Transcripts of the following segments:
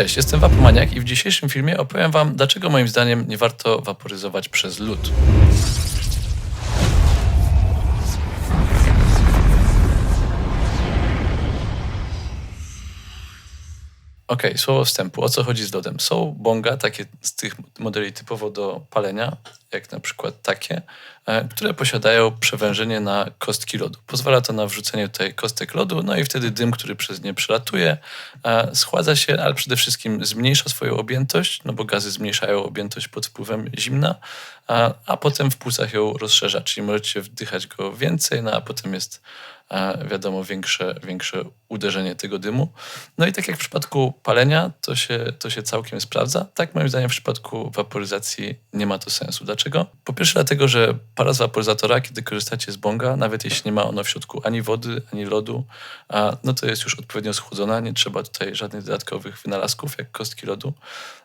Cześć, jestem Wapomaniak i w dzisiejszym filmie opowiem Wam, dlaczego moim zdaniem nie warto waporyzować przez lód. Okej, słowo wstępu. O co chodzi z lodem? Są bonga, takie z tych modeli typowo do palenia, jak na przykład takie, e, które posiadają przewężenie na kostki lodu. Pozwala to na wrzucenie tutaj kostek lodu, no i wtedy dym, który przez nie przelatuje, e, schładza się, ale przede wszystkim zmniejsza swoją objętość, no bo gazy zmniejszają objętość pod wpływem zimna, a, potem w płucach ją rozszerza, czyli możecie wdychać go więcej, no a potem jest e, wiadomo, większe, większe uderzenie tego dymu. No i tak jak w przypadku palenia, to się, to się całkiem sprawdza. Tak moim zdaniem w przypadku waporyzacji nie ma to sensu. Dlaczego? Po pierwsze dlatego, że para z waporyzatora, kiedy korzystacie z bonga, nawet jeśli nie ma ono w środku ani wody, ani lodu, no to jest już odpowiednio schłodzona, nie trzeba tutaj żadnych dodatkowych wynalazków, jak kostki lodu.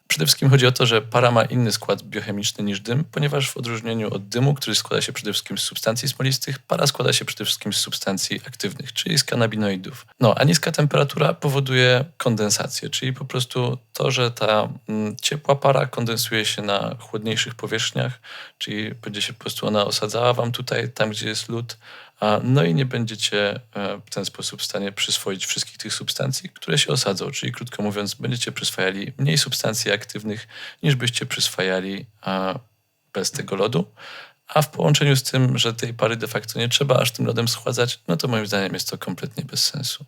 Przede wszystkim chodzi o to, że para ma inny skład biochemiczny niż dym, ponieważ w odróżnieniu od dymu, który składa się przede wszystkim z substancji smolistych, para składa się przede wszystkim z substancji aktywnych, czyli z kanabinoidów. No, a niska temperatura powoduje kondensację, czyli po prostu to, że ta mm, ciepła para kondensuje się na chłodniejszych powierzchniach, czyli będzie się po prostu ona osadzała wam tutaj, tam gdzie jest lód, no i nie będziecie e, w ten sposób w stanie przyswoić wszystkich tych substancji, które się osadzą. Czyli krótko mówiąc, będziecie przyswajali mniej substancji aktywnych, niż byście przyswajali bez tego lodu. A w połączeniu z tym, że tej pary de facto nie trzeba aż tym lodem schładzać, no to moim zdaniem jest to kompletnie bez sensu.